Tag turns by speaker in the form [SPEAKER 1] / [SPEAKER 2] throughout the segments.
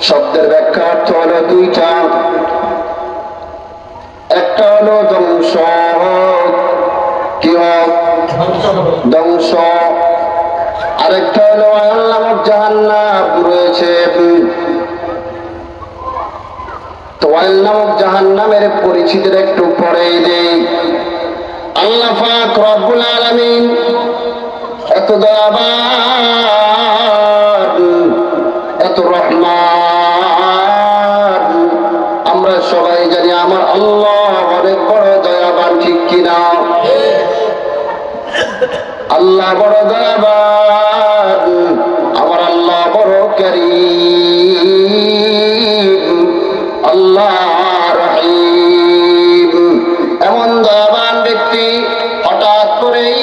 [SPEAKER 1] শব্দের ব্যাখ্যা অর্থ হলো দুইটা। একটা হলো ধ্বংস। কি ধ্বংস। আরেকটা হলো আয়াল নামক জাহান্নাম রয়েছে। তো নামক জাহান্নামের পরিচিতির একটু পরেই দেই। আল্লাহ পাক রব্বুল আলামিন এত দয়াবান, এত রহমান। আমরা সবাই জানি আমার আল্লাহ অনেক বড় দয়াবান, ঠিক কিনা? আল্লাহ বড় দয়াবান। হঠাৎ করেই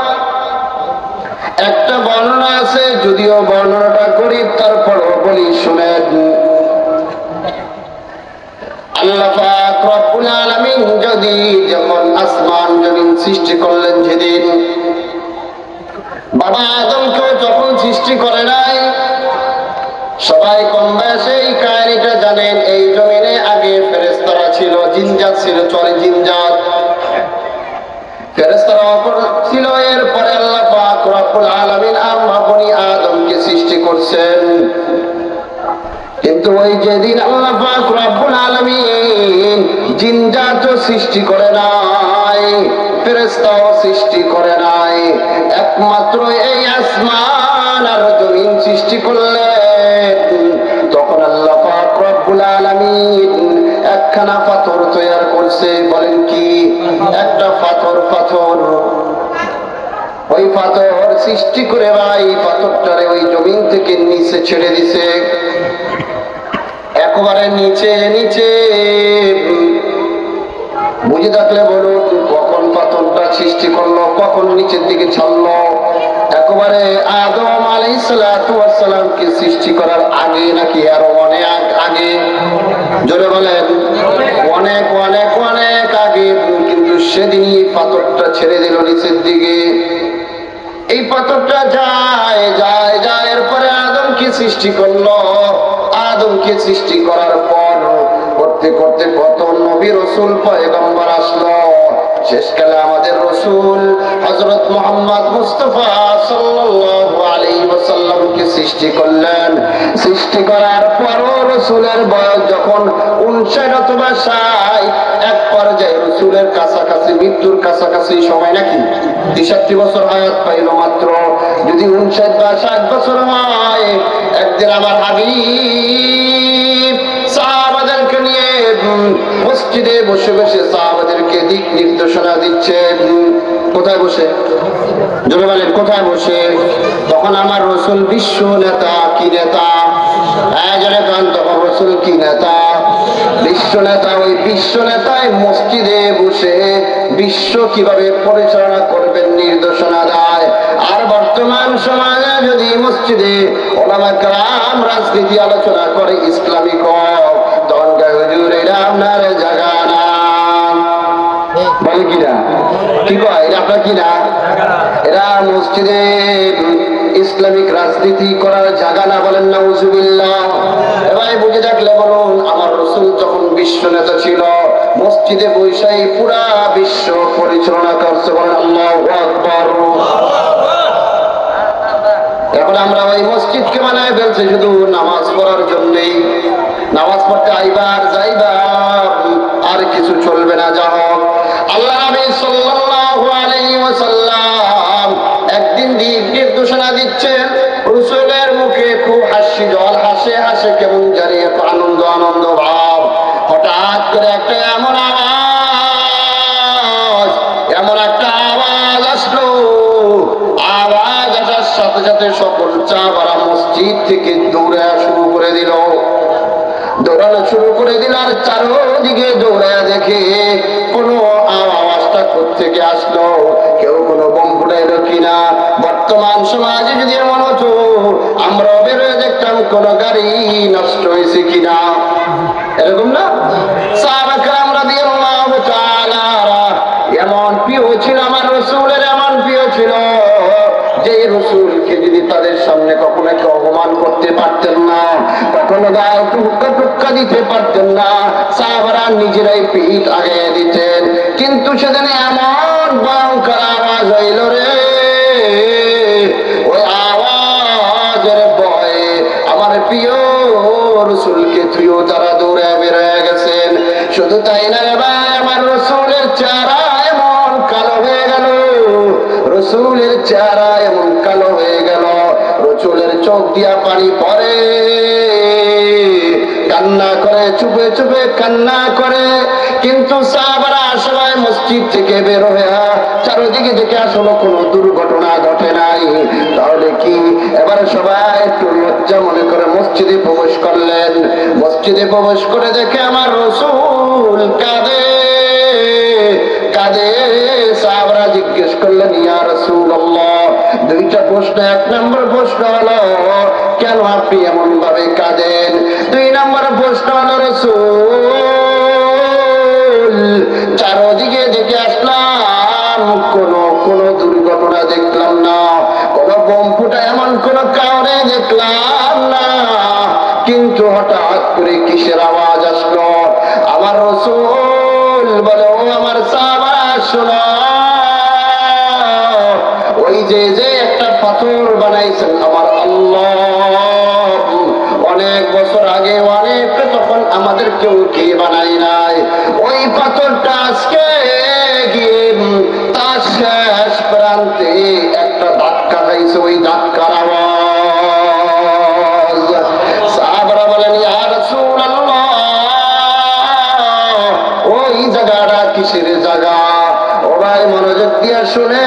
[SPEAKER 1] একটা বর্ণনা আছে, যদিও বর্ণনাটা করি, তারপরও বলি শুনেন আল্লাহ যখন সৃষ্টি করে নাই, সবাই কম এই কাহিনীটা জানেন, এই আগে ফেরেস্তারা ছিল, জিনজাত ছিল চলে জিনজাত। করছেন কিন্তু ওই যেদিন আল্লাহ রব্বুল আলামিন জিনজাত সৃষ্টি করে নাই, ফেরেশতাও সৃষ্টি করে নাই, একমাত্র এই আসমান আর জমিন সৃষ্টি করলেন। তখন আল্লাহ পাক রব্বুল আলামিন একখানা পাথর তৈরি করছে। বলেন কি? একটা পাথর পাথর। ওই পাথর সৃষ্টি করে ভাই, পাথরটারে ওই জমিন থেকে নিচে ছেড়ে দিছে। একবারে নিচে নিচে। বুঝে থাকলে বলুন, কখন পাথরটা সৃষ্টি করল, কখন নিচের দিকে ছাড়লো। একেবারে আদম আলাই সালামকে সৃষ্টি করার আগে নাকি আরও অনেক আগে? জোরে বলেন। অনেক অনেক অনেক আগে। কিন্তু সেদিনই পাথরটা ছেড়ে দিল নিচের দিকে। এই পাথরটা যায় যায় যায়। এরপরে আদমকে সৃষ্টি করল? আদমকে সৃষ্টি করার পর করতে করতে কত নবী রসুল পয়গম্বর আসলো। শেষকালে আমাদের রসুল হজরত মোহাম্মদ মুস্তফা সৃষ্টি করলেন। সৃষ্টি করার পরও রসুলের বয়স যখন উনষাট অথবা ষাট, এক পর্যায়ে রসুলের কাছাকাছি মৃত্যুর কাছাকাছি সময় নাকি বছর হায়াত পাইল মাত্র। যদি উনষাট বা ষাট বছর হয়, একদিন আমার হাবিব মসজিদে বসে বসে সাহাবাদেরকে দিক নির্দেশনা দিচ্ছে। কোথায় বসে? জোরে কোথায় বসে? তখন আমার রসুল বিশ্ব নেতা কি নেতা? হ্যাঁ কীভাবে পরিচালনা করবেন নির্দেশনা দেয়। আর বর্তমান সমাজে যদি মসজিদে রাজনীতি আলোচনা করে ইসলামিক হক মসজিদে ইসলামিক রাজনীতি করার জায়গা না বলেন না উজুবিল্লাহ এবার বুঝে থাকলে বলুন, আমার রসুল যখন বিশ্ব নেতা ছিল। মসজিদে বৈশাই পুরা বিশ্ব পরিচালনা করছে বলেন আল্লাহ এখন আমরা ওই মসজিদকে বানায় ফেলছি, শুধু নামাজ পড়ার জন্যেই। নামাজ পড়তে আইবার যাইবার আর কিছু চলবে না যা হোক আল্লাহ নবী সাল্লাল্লাহু আলাইহি ওয়াসাল্লাম একদিন দিক নির্দেশনা দিচ্ছেন রসুলের মুখে খুব হাসি, জল হাসে হাসে কেমন জানি এত আনন্দ আনন্দ ভাব। হঠাৎ করে একটা এমন আওয়াজ, এমন একটা আওয়াজ আসলো। আওয়াজ আসার সাথে সাথে সকল চাবারা মসজিদ থেকে দৌড়ে শুরু করে দিল। দৌড়ানো শুরু করে দিল আর চারোদিকে দৌড়ে দেখে কোনো আওয়াজটা থেকে আসলো? কেউ কোনো বোম ফুটাইলো কিনা? বর্তমান সমাজে যদি এমন হতো আমরা বেরোয় দেখতাম, কোন গাড়ি নষ্ট হয়েছে কিনা। এরকম না? তাদের সামনে কখনো অপমান করতে পারতেন না টুক্কা টুক্কা দিতে পারতেন না নিজেরাই পিঠ আগে দিতেন। কিন্তু সেদিন এমন ভয়ঙ্কর আওয়াজ হইল রে রসুলকে তুইও তারা দৌড়ে বেরোয় গেছেন, শুধু তাই না রে ভাই, আমার রসুলের চেহারা এমন কালো হয়ে গেল, রসুলের চেহারা এমন কালো হয়ে গেল, রসুলের চোখ দিয়া পানি পড়ে। কান্না করে, চুপে চুপে কান্না করে, কিন্তু সাহাবারা সবাই মসজিদ থেকে বের হয়ে চারোদিকে দেখে আসলো কোনো দুর্ঘটনা ঘটে নাই। তাহলে কি? এবারে সবাই একটু লজ্জা মনে করে মসজিদে প্রবেশ করলেন। মসজিদে প্রবেশ করে দেখে আমার রসুল কাঁদে কাঁদে। সাহাবরা জিজ্ঞেস করলেন, ইয়া রসুল দুইটা প্রশ্ন, এক নম্বর প্রশ্ন হলো, কেন আপনি এমন ভাবে কাঁদেন? দুই নম্বর প্রশ্ন হলো, রসুল ওই যে যে একটা পাথর বানাইছেন আমার আল্লাহ। অনেক বছর আগে তখন আমাদের কেউ কে বানাই নাই। ওই পাথরটা আজকে গিয়ে তার শেষ প্রান্তে একটা ধাক্কা খাইছে, ওই ধাক্কার বলেন রাসূলুল্লাহ, ওই জায়গাটা কিসের জায়গা? মনোযোগ দিয়া শুনে